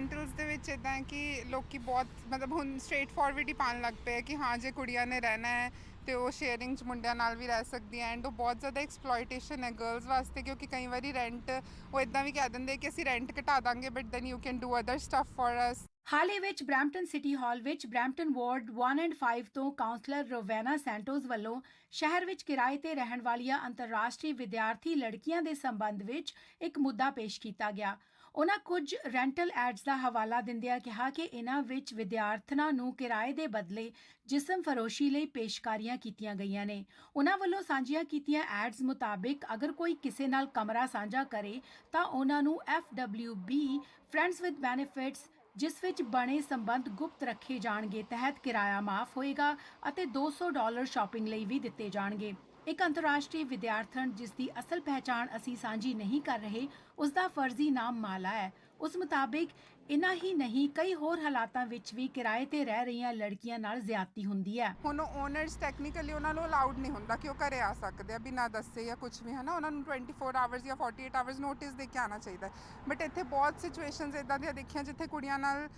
ਰੈਂਟਲਸ ਦੇ ਵਿੱਚ ਇਦਾਂ ਕਿ ਲੋਕੀ ਬਹੁਤ, ਮਤਲਬ ਹੁਣ ਸਟ੍ਰੇਟ ਫਾਰਵਰਡ ਹੀ ਪਾਣ ਲੱਗ ਪਏ ਕਿ ਹਾਂ, ਜੇ ਕੁੜੀਆਂ ਨੇ ਰਹਿਣਾ ਹੈ ਤੇ ਉਹ ਸ਼ੇਅਰਿੰਗ ਚ ਮੁੰਡਿਆਂ ਨਾਲ ਵੀ ਰਹਿ ਸਕਦੀਆਂ ਐਂਡ ਉਹ ਬਹੁਤ ਜ਼ਿਆਦਾ ਐਕਸਪਲੋਇਟੇਸ਼ਨ ਹੈ ਗਰਲਸ ਵਾਸਤੇ ਕਿਉਂਕਿ ਕਈ ਵਾਰੀ ਰੈਂਟ ਉਹ ਇਦਾਂ ਵੀ ਕਹਿ ਦਿੰਦੇ ਕਿ ਅਸੀਂ ਰੈਂਟ ਘਟਾ ਦਾਂਗੇ but then you can do other stuff for us ਹਾਲ ਵਿੱਚ ਬ੍ਰੈਂਪਟਨ ਸਿਟੀ ਹਾਲ ਵਿੱਚ ਬ੍ਰੈਂਪਟਨ ਵਾਰਡ 1 ਐਂਡ 5 ਤੋਂ ਕਾਉਂਸਲਰ ਰੋਵੈਨਾ ਸੈਂਟੋਸ ਵੱਲੋਂ ਸ਼ਹਿਰ ਵਿੱਚ ਕਿਰਾਏ ਤੇ ਰਹਿਣ ਵਾਲੀਆਂ ਅੰਤਰਰਾਸ਼ਟਰੀ ਵਿਦਿਆਰਥੀ ਲੜਕੀਆਂ ਦੇ ਸੰਬੰਧ ਵਿੱਚ ਇੱਕ ਮੁੱਦਾ ਪੇਸ਼ ਕੀਤਾ ਗਿਆ। ਉਹਨਾਂ ਕੁਝ ਰੈਂਟਲ ਐਡਸ ਦਾ ਹਵਾਲਾ ਦਿੰਦਿਆਂ ਕਿਹਾ ਕਿ ਇਹਨਾਂ ਵਿੱਚ ਵਿਦਿਆਰਥਣਾਂ ਨੂੰ ਕਿਰਾਏ ਦੇ ਬਦਲੇ ਜਿਸਮ ਫਰੋਸ਼ੀ ਲਈ ਪੇਸ਼ਕਾਰੀਆਂ ਕੀਤੀਆਂ ਗਈਆਂ ਨੇ। ਉਹਨਾਂ ਵੱਲੋਂ ਸਾਂਝੀਆਂ ਕੀਤੀਆਂ ਐਡਸ ਮੁਤਾਬਿਕ ਅਗਰ ਕੋਈ ਕਿਸੇ ਨਾਲ ਕਮਰਾ ਸਾਂਝਾ ਕਰੇ, ਤਾਂ ਉਹਨਾਂ ਨੂੰ FWB ਫਰੈਂਡਸ ਵਿਦ ਬੈਨੀਫਿਟਸ, ਜਿਸ ਵਿੱਚ ਬਣੇ ਸੰਬੰਧ ਗੁਪਤ ਰੱਖੇ ਜਾਣਗੇ, ਤਹਿਤ ਕਿਰਾਇਆ ਮਾਫ ਹੋਏਗਾ ਅਤੇ 200 ਡਾਲਰ ਸ਼ਾਪਿੰਗ ਲਈ ਵੀ ਦਿੱਤੇ ਜਾਣਗੇ। ਇੱਕ ਅੰਤਰਰਾਸ਼ਟਰੀ ਵਿਦਿਆਰਥਣ ਜਿਸ ਦੀ ਅਸਲ ਪਹਿਚਾਣ ਅਸੀਂ ਸਾਂਝੀ ਨਹੀਂ ਕਰ ਰਹੇ, ਉਸ ਦਾ ਫਰਜ਼ੀ ਨਾਮ ਮਾਲਾ ਹੈ। ਉਸ ਮੁਤਾਬਿਕ ਇਨਾ ਹੀ ਨਹੀਂ, ਕਈ ਹੋਰ ਹਾਲਾਤਾਂ ਵਿੱਚ ਵੀ ਕਿਰਾਏ ਤੇ ਰਹਿ ਰਹੀਆਂ ਲੜਕੀਆਂ ਨਾਲ ਜ਼ਿਆਦਤੀ ਹੁੰਦੀ ਹੈ। ਹੁਣ ਓਨਰਸ ਟੈਕਨੀਕਲੀ ਉਹਨਾਂ ਨੂੰ ਅਲਾਉਡ ਨਹੀਂ ਹੁੰਦਾ ਕਿ ਉਹ ਘਰੇ ਆ ਸਕਦੇ ਆ, ਬਿਨਾਂ ਦੱਸੇ ਜਾਂ ਕੁਝ ਵੀ ਹੈ ਨਾ ਉਹਨਾਂ ਨੂੰ 24 ਆਵਰਸ ਜਾਂ 48 ਆਵਰਸ ਨੋਟਿਸ ਦੇ ਕੇ ਆਣਾ ਚਾਹੀਦਾ ਬਟ ਇੱਥੇ ਬਹੁਤ ਸਿਚੁਏਸ਼ਨਸ ਇਦਾਂ ਦੀਆਂ ਦੇਖੀਆਂ ਜਿੱਥੇ ਕੁੜੀਆਂ ਨਾਲ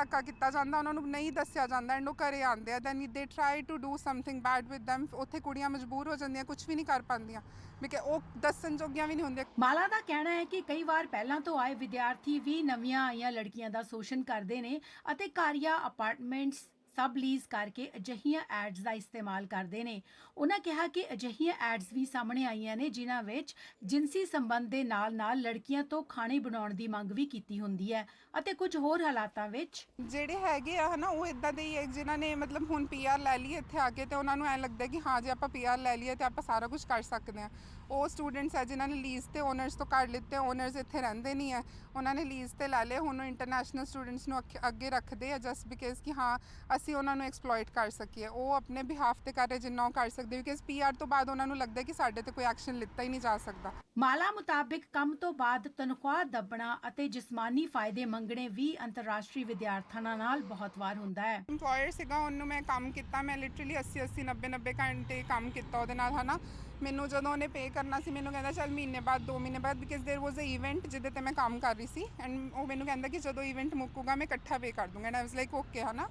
ਧੱਕਾ ਕੀਤਾ ਜਾਂਦਾ, ਉਹਨਾਂ ਨੂੰ ਨਹੀਂ ਦੱਸਿਆ ਜਾਂਦਾ ਐਂਡ ਉਹ ਘਰੇ ਆਉਂਦੇ ਆ then they try to do something bad with them, ਉੱਥੇ ਕੁੜੀਆਂ ਮਜਬੂਰ ਹੋ ਜਾਂਦੀਆਂ ਕੁਝ ਵੀ ਨਹੀਂ ਕਰ ਪਾਉਂਦੀਆਂ। ਬਿਕਾ ਉਹ ਦੱਸਣ ਜੋਗੀਆਂ ਵੀ ਨਹੀਂ ਹੁੰਦੀਆਂ। ਮਾਲਾ ਦਾ ਕਹਿਣਾ ਹੈ ਕਿ ਕਈ ਵਾਰ ਪਹਿਲਾਂ ਤੋਂ ਆਏ ਵਿਦਿਆਰਥੀ ਵੀ ਨਵੀਆਂ ਆਈਆਂ ਲੜਕੀਆਂ ਦਾ ਸ਼ੋਸ਼ਣ ਕਰਦੇ ਨੇ ਅਤੇ ਘਰ ਅਪਾਰਟਮੈਂਟਸ ਸਬ ਲੀਜ਼ ਕਰਕੇ ਅਜਿਹੀਆਂ ਐਡਸ ਦਾ ਇਸਤੇਮਾਲ ਕਰਦੇ ਨੇ। ਉਹਨਾਂ ਕਿਹਾ ਕਿ ਅਜਿਹੀਆਂ ਐਡਸ ਵੀ ਸਾਹਮਣੇ ਆਈਆਂ ਨੇ, ਜਿਨ੍ਹਾਂ ਵਿੱਚ ਜਿਨਸੀ ਸੰਬੰਧ ਦੇ ਨਾਲ-ਨਾਲ ਲੜਕੀਆਂ ਤੋਂ ਖਾਣੇ ਬਣਾਉਣ ਦੀ ਮੰਗ ਵੀ ਕੀਤੀ ਹੁੰਦੀ ਹੈ ਅਤੇ ਕੁਝ ਹੋਰ ਹਾਲਾਤਾਂ ਵਿੱਚ ਜਿਹੜੇ ਹੈਗੇ ਆ ਹਨਾ, ਉਹ ਇਦਾਂ ਦੇ ਹੀ ਹੈ ਜਿਨ੍ਹਾਂ ਨੇ ਮਤਲਬ ਹੁਣ ਪੀਆਰ ਲੈ ਲਈ ਇੱਥੇ ਆ ਕੇ ਤੇ ਉਹਨਾਂ ਨੂੰ ਐ ਲੱਗਦਾ ਕਿ ਹਾਂ, ਜੇ ਆਪਾਂ ਪੀਆਰ ਲੈ ਲਈਏ ਤੇ ਆਪਾਂ ਸਾਰਾ ਕੁਝ ਕਰ ਸਕਦੇ ਆ। ਉਹ ਸਟੂਡੈਂਟਸ ਆ ਜਿਨ੍ਹਾਂ ਨੇ ਲੀਜ਼ ਤੇ ਓਨਰਸ ਤੋਂ ਕਰ ਲਿੱਤੇ ਓਨਰਸ ਇੱਥੇ ਰਹਿੰਦੇ ਨਹੀਂ ਹੈ ਉਹਨਾਂ ਨੇ ਲੀਜ਼ ਤੇ ਲੈ ਲਏ, ਹੁਣ ਇੰਟਰਨੈਸ਼ਨਲ ਸਟੂਡੈਂਟਸ ਨੂੰ ਅੱਗੇ- ਅੱਗੇ ਰੱਖਦੇ ਆ ਜਸਟ ਬਿਕਾਜ਼ ਕਿ ਹਾਂ, ਅਸੀਂ ਉਹਨਾਂ ਨੂੰ ਐਕਸਪਲੋਇਟ ਕਰ ਸਕੀਏ ਉਹ ਆਪਣੇ ਬਿਹਾਫ ਤੇ ਕਰ ਰਹੇ ਜਿੰਨਾ ਉਹ ਕਰ ਸਕਦੇ ਬਿਕਾਜ਼ ਪੀਆਰ ਤੋਂ ਬਾਅਦ ਉਹਨਾਂ ਨੂੰ ਲੱਗਦਾ ਕਿ ਸਾਡੇ ਤੇ ਕੋਈ ਐਕਸ਼ਨ ਲਿੱਤਾ ਹੀ ਨਹੀਂ ਜਾ ਸਕਦਾ ਮਾਲਾ ਮੁਤਾਬਿਕ ਕੰਮ ਤੋਂ ਬਾਅਦ ਤਨਖਾਹ ਦੱਬਣਾ ਅਤੇ ਜਿਸਮਾਨੀ ਫਾਇਦੇ ਮੰਗਣੇ ਵੀ ਅੰਤਰਰਾਸ਼ਟਰੀ ਵਿਦਿਆਰਥਣਾਂ ਨਾਲ ਬਹੁਤ ਵਾਰ ਹੁੰਦਾ ਹੈ ਇੰਪਲੋਇਰ ਸੀਗਾ ਉਹਨੂੰ ਮੈਂ ਕੰਮ ਕੀਤਾ ਮੈਂ ਲਿਟਰਲੀ 80 80 90 90 ਘੰਟੇ ਕੰਮ ਕੀਤਾ ਉਹਦੇ ਨਾਲ ਹਨਾ ਮੈਨੂੰ ਜਦੋਂ ਉਹਨੇ ਪੇ ਕਰਨਾ ਸੀ ਮੈਨੂੰ ਕਹਿੰਦਾ ਚੱਲ ਮਹੀਨੇ ਬਾਅਦ 2 ਮਹੀਨੇ ਬਾਅਦ because there was a event ਜਿਹਦੇ ਤੇ ਮੈਂ ਕੰਮ ਕਰ ਰਹੀ ਸੀ ਐਂਡ ਉਹ ਮੈਨੂੰ ਕਹਿੰਦਾ ਕਿ ਜਦੋਂ ਇਵੈਂਟ ਮੁੱਕੂਗਾ ਮੈਂ ਇਕੱਠਾ ਪੇ ਕਰ ਦੂੰਗਾ and I was like okay ਹਨਾ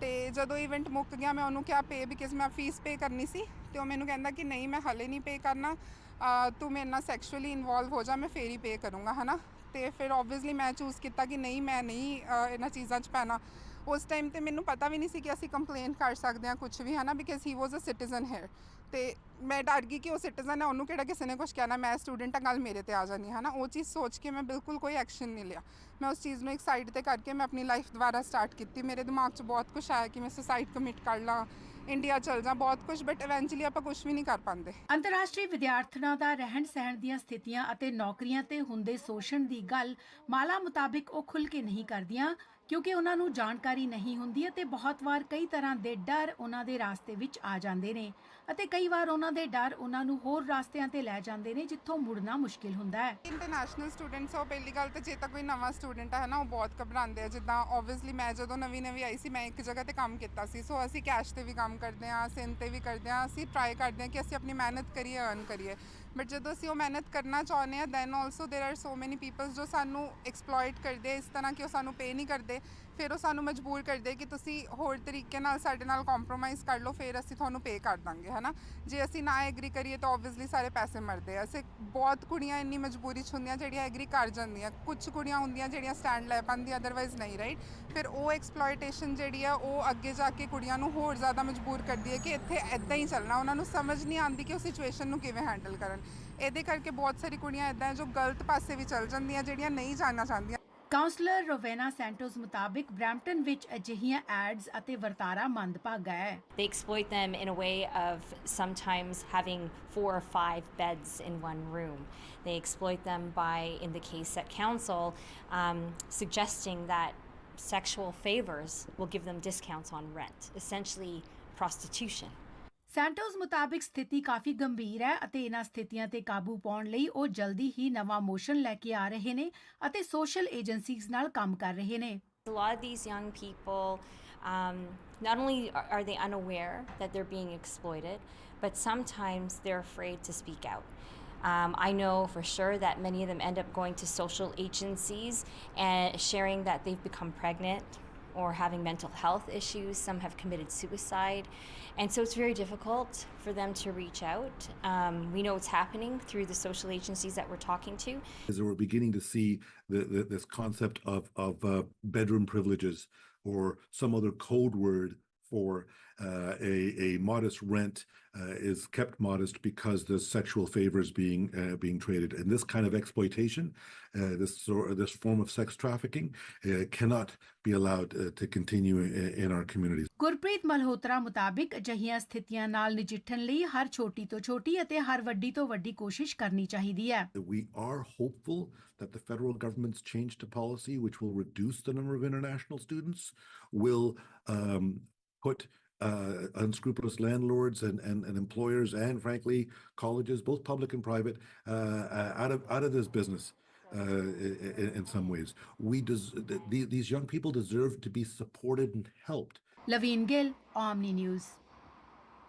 ਤੇ ਜਦੋਂ ਇਵੈਂਟ ਮੁੱਕ ਗਿਆ ਮੈਂ ਉਹਨੂੰ ਕਿਹਾ ਪੇ ਬਿਕਾਜ਼ ਮੈਂ ਫੀਸ ਪੇ ਕਰਨੀ ਸੀ ਤੇ ਉਹ ਮੈਨੂੰ ਕਹਿੰਦਾ ਕਿ ਨਹੀਂ ਮੈਂ ਹਾਲੇ ਨਹੀਂ ਪੇ ਕਰਨਾ ਅਹ ਤੂੰ ਮੇਰੇ ਨਾਲ ਸੈਕਸ਼ੁਅਲੀ ਇਨਵੋਲਵ ਹੋ ਜਾ ਮੈਂ ਫੇਰ ਹੀ ਪੇ ਕਰੂੰਗਾ ਹਨਾ? ਤੇ ਫਿਰ ਆਬਵੀਅਸਲੀ ਮੈਂ ਚੂਜ਼ ਕੀਤਾ ਕਿ ਨਹੀਂ ਮੈਂ ਨਹੀਂ ਅਹ, ਇਹਨਾਂ ਚੀਜ਼ਾਂ 'ਚ ਪੈਣਾ। ਉਸ ਟਾਈਮ ਤੇ ਮੈਨੂੰ ਪਤਾ ਵੀ ਨਹੀਂ ਸੀ ਕਿ ਅਸੀਂ ਕੰਪਲੇਨ ਕਰ ਸਕਦੇ ਹਾਂ ਕੁਝ ਵੀ, ਹਨਾ? Because he was a citizen here ਤੇ ਮੈਂ ਡਰ ਗਈ ਕਿ ਉਹ ਸਿਟੀਜ਼ਨ ਹੈ ਉਹਨੂੰ ਕਿਹੜਾ ਕਿਸੇ ਨੇ ਕੁਝ ਕਹਿਣਾ? ਮੈਂ ਸਟੂਡੈਂਟ ਆ ਗੱਲ ਮੇਰੇ ਤੇ ਆ ਜਾਣੀ ਹੈ ਉਹ ਚੀਜ਼ ਸੋਚ ਕੇ ਮੈਂ ਬਿਲਕੁਲ ਕੋਈ ਐਕਸ਼ਨ ਨਹੀਂ ਲਿਆ। ਮੈਂ ਉਸ ਚੀਜ਼ ਨੂੰ ਇੱਕ ਸਾਈਡ ਤੇ ਕਰਕੇ ਮੈਂ ਆਪਣੀ ਲਾਈਫ ਦੁਬਾਰਾ ਸਟਾਰਟ ਕੀਤੀ। ਮੇਰੇ ਦਿਮਾਗ 'ਚ ਬਹੁਤ ਕੁਝ ਆਇਆ ਕਿ ਮੈਂ ਸੁਸਾਈਡ ਕਮਿਟ ਕਰ ਲਾਂ ਇੰਡੀਆ ਚਲ ਜਾ ਬਹੁਤ ਕੁਝ ਬਟ ਇਵੈਂਚੁਅਲੀ ਆਪਾਂ ਕੁਝ ਵੀ ਨਹੀਂ ਕਰ ਪਾਉਂਦੇ। ਅੰਤਰਰਾਸ਼ਟਰੀ ਵਿਦਿਆਰਥਣਾਂ ਦਾ ਰਹਿਣ ਸਹਿਣ ਦੀਆਂ ਸਥਿਤੀਆਂ ਅਤੇ ਨੌਕਰੀਆਂ ਤੇ ਹੁੰਦੇ ਸ਼ੋਸ਼ਣ ਦੀ ਗੱਲ ਮਾਲਾ ਮੁਤਾਬਿਕ ਉਹ ਖੁੱਲ ਕੇ ਨਹੀਂ ਕਰਦੀਆਂ। ਕਿਉਂਕਿ ਉਹਨਾਂ ਨੂੰ ਜਾਣਕਾਰੀ ਨਹੀਂ ਹੁੰਦੀ ਅਤੇ ਬਹੁਤ ਵਾਰ ਕਈ ਤਰ੍ਹਾਂ ਦੇ ਡਰ ਉਹਨਾਂ ਦੇ ਰਾਸਤੇ ਵਿੱਚ ਆ ਜਾਂਦੇ ਨੇ ਅਤੇ ਕਈ ਵਾਰ ਉਹਨਾਂ ਦੇ ਡਰ ਉਹਨਾਂ ਨੂੰ ਹੋਰ ਰਾਸਤਿਆਂ ਤੇ ਲੈ ਜਾਂਦੇ ਨੇ ਜਿੱਥੋਂ ਮੁੜਨਾ ਮੁਸ਼ਕਿਲ ਹੁੰਦਾ ਹੈ ਇੰਟਰਨੈਸ਼ਨਲ ਸਟੂਡੈਂਟਸ ਉਹ ਪਹਿਲੀ ਗੱਲ ਤਾਂ ਜੇ ਤਾਂ ਕੋਈ ਨਵਾਂ ਸਟੂਡੈਂਟ ਹੈ ਨਾ ਉਹ ਬਹੁਤ ਘਬਰਾਉਂਦੇ ਆ ਜਿੱਦਾਂ ਆਬਵੀਅਸਲੀ ਮੈਂ ਜਦੋਂ ਨਵੀਂ ਨਵੀਂ ਆਈ ਸੀ ਮੈਂ ਇੱਕ ਜਗ੍ਹਾ ਤੇ ਕੰਮ ਕੀਤਾ ਸੀ ਸੋ ਅਸੀਂ ਕੈਸ਼ ਤੇ ਵੀ ਕੰਮ ਕਰਦੇ ਹਾਂ ਸਿਨ ਤੇ ਵੀ ਕਰਦੇ ਹਾਂ ਅਸੀਂ ਟਰਾਈ ਕਰਦੇ ਹਾਂ ਕਿ ਅਸੀਂ ਆਪਣੀ ਮਿਹਨਤ ਕਰੀਏ ਅਰਨ ਕਰੀਏ ਬਟ ਜਦੋਂ ਅਸੀਂ ਉਹ ਮਿਹਨਤ ਕਰਨਾ ਚਾਹੁੰਦੇ ਆ then also there are so many peoples ਜੋ ਸਾਨੂੰ ਐਕਸਪਲੋਇਟ ਕਰਦੇ ਆ ਇਸ ਤਰ੍ਹਾਂ ਕਿ ਉਹ ਸਾਨੂੰ ਪੇ ਨਹੀਂ ਕਰਦੇ ਫਿਰ ਉਹ ਸਾਨੂੰ ਮਜਬੂਰ ਕਰਦੇ ਕਿ ਤੁਸੀਂ ਹੋਰ ਤਰੀਕੇ ਨਾਲ ਸਾਡੇ ਨਾਲ ਕੰਪਰੋਮਾਈਜ਼ ਕਰ ਲਓ, ਫਿਰ ਅਸੀਂ ਤੁਹਾਨੂੰ ਪੇ ਕਰ ਦਾਂਗੇ, ਹਨਾ? ਜੇ ਅਸੀਂ ਨਾ ਐਗਰੀ ਕਰੀਏ ਤਾਂ ਆਬਵੀਅਸਲੀ ਸਾਰੇ ਪੈਸੇ ਮਰਦੇ ਆ। ਅਸੀਂ ਬਹੁਤ ਕੁੜੀਆਂ ਇੰਨੀ ਮਜਬੂਰੀ 'ਚ ਹੁੰਦੀਆਂ ਜਿਹੜੀਆਂ ਐਗਰੀ ਕਰ ਜਾਂਦੀਆਂ। ਕੁਝ ਕੁੜੀਆਂ ਹੁੰਦੀਆਂ ਜਿਹੜੀਆਂ ਸਟੈਂਡ ਲੈ ਪਾਉਂਦੀਆਂ ਅਦਰਵਾਈਜ਼ ਨਹੀਂ ਰਾਈਟ ਫਿਰ ਉਹ ਐਕਸਪਲੋਇਟੇਸ਼ਨ ਜਿਹੜੀ ਆ, ਉਹ ਅੱਗੇ ਜਾ ਕੇ ਕੁੜੀਆਂ ਨੂੰ ਹੋਰ ਜ਼ਿਆਦਾ ਮਜਬੂਰ ਕਰਦੀ ਹੈ ਕਿ ਇੱਥੇ ਐਦਾਂ ਹੀ ਚੱਲਣਾ। ਉਹਨਾਂ ਨੂੰ ਸਮਝ ਨਹੀਂ ਆਉਂਦੀ ਕਿ ਉਹ ਸਿਚੁਏਸ਼ਨ ਨੂੰ ਕਿਵੇਂ ਹੈਂਡਲ ਕਰਨ। ਇਹਦੇ ਕਰਕੇ ਬਹੁਤ ਸਾਰੀ ਕੁੜੀਆਂ ਐਦਾਂ ਜੋ ਗਲਤ ਪਾਸੇ ਵੀ ਚੱਲ ਜਾਂਦੀਆਂ, ਜਿਹੜੀਆਂ ਨਹੀਂ ਜਾਣਾ ਚਾਹੁੰਦੀਆਂ। ਕਾਉਂਸਲਰ ਰੋਵੇਨਾ ਸੈਂਟੋਸ ਮੁਤਾਬਿਕ ਬ੍ਰੈਂਪਟਨ ਵਿੱਚ ਅਜਿਹੀਆਂ ਐਡਸ ਅਤੇ ਵਰਤਾਰਾ ਮੰਦਭਾਗਾ ਹੈ They exploit them in a way of sometimes having four or five beds in one room. They exploit them by, in the case at council, um, suggesting that sexual favors will give them discounts on rent, essentially prostitution. Santos ਮੁਤਾਬਿਕ ਸਥਿਤੀ ਕਾਫੀ ਗੰਭੀਰ ਹੈ ਅਤੇ ਇਹਨਾਂ ਸਥਿਤੀਆਂ ਤੇ ਕਾਬੂ ਪਾਉਣ ਲਈ ਉਹ ਜਲਦੀ ਹੀ ਨਵਾਂ ਮੋਸ਼ਨ ਲੈ ਕੇ ਆ ਰਹੇ ਨੇ ਅਤੇ ਸੋਸ਼ਲ ਏਜੰਸੀਜ਼ ਨਾਲ ਕੰਮ ਕਰ ਰਹੇ ਨੇ A lot of these young people, um, not only are are they unaware that they're being exploited, but sometimes they're afraid to speak out. Um, I know for sure that many of them end up going to social agencies and sharing that they've become pregnant or having mental health issues. Some have committed suicide. And so it's very difficult for them to reach out. Um, we know it's happening through the social agencies that we're talking to. that we're beginning to see the, the, this concept of, of uh, bedroom privileges or some other code word for uh, a, a modest rent uh, is kept modest because there's sexual favors being uh, being traded. And this kind of exploitation, uh, this sort this form of sex trafficking, uh, cannot be allowed uh, to continue in, in our communities. Gurpreet Malhotra ਮੁਤਾਬਿਕ ਅਜਿਹੀਆਂ ਸਥਿਤੀਆਂ ਨਾਲ ਨਜਿੱਠਣ ਲਈ ਹਰ ਛੋਟੀ ਤੋਂ ਛੋਟੀ ਅਤੇ ਹਰ ਵੱਡੀ ਤੋਂ ਵੱਡੀ ਕੋਸ਼ਿਸ਼ ਕਰਨੀ ਚਾਹੀਦੀ ਹੈ We are hopeful that the federal government's change to policy, which will reduce the number of international students, will um, put uh, unscrupulous landlords and, and, and, employers and frankly colleges, both public and private, uh, uh out of out of this business. Uh, in, in, some ways, we des- these young people deserve to be supported and helped. Lavine Gill, Omni News.